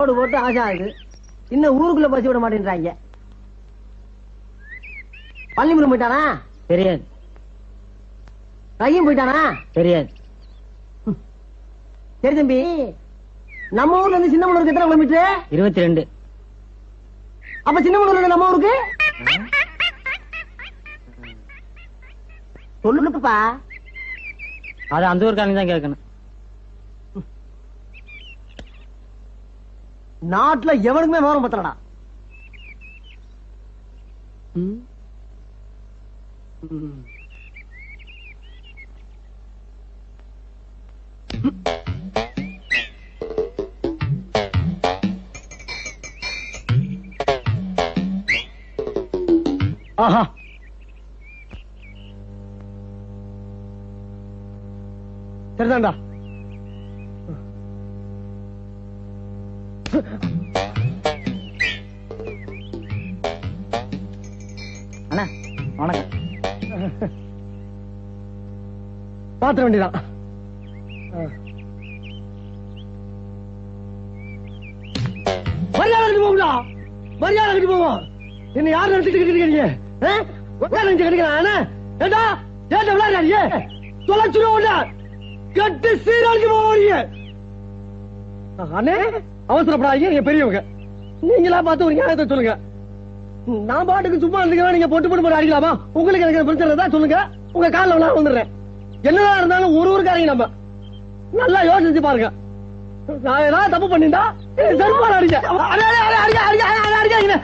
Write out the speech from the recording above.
போடு போட்டு ஆசை ஆகுது. இன்னும் ஊருக்குள்ள பசி விட மாட்டேன்றாங்க. பள்ளிமுறை போயிட்டானா? தெரியாது. கையும் போயிட்டானா? தெரியாது. சரி தம்பி நம்ம ஊர்ல இருந்து சின்ன எத்தனை கிலோமீட்டர்? இருபத்தி ரெண்டு அப்ப சின்ன இருந்து நம்ம ஊருக்கு? சொல்லுப்பா அது அந்த ஊருக்காரங்க தான் கேட்கணும். நாட்டுல எவனுக்குமே விவரம் பத்தலடா. ஆஹா. சரிதான்டா அண்ணா வணக்கம். பாத்திர வேண்டியதான் மரியாதை கட்டி போகும்டா. மரியாதை கட்டி போவோம். என்ன யார் நினைச்சிட்டு இருக்கீங்க நினைச்சு கட்டு போவீங்க அண்ணே? அவசரப்படாதீங்க நீங்க பெரியவங்க. நீங்களா பார்த்து ஒரு நியாயத்தை சொல்லுங்க. நான் பாட்டுக்கு சும்மா இருந்துக்கிறேன் நீங்க பொட்டு பொட்டு போட்டு அடிக்கலாமா? உங்களுக்கு எனக்கு பிரச்சனை தான் சொல்லுங்க. உங்க காலில் நான் வந்துடுறேன் என்னதான் இருந்தாலும் ஒரு ஊருக்காரங்க நம்ம. நல்லா யோசிச்சு பாருங்க. நான் ஏதாவது தப்பு பண்ணிட்டா செருப்பால் அடிச்சேன் அடிக்க அடிக்க அடிக்க அடிக்க அடிக்க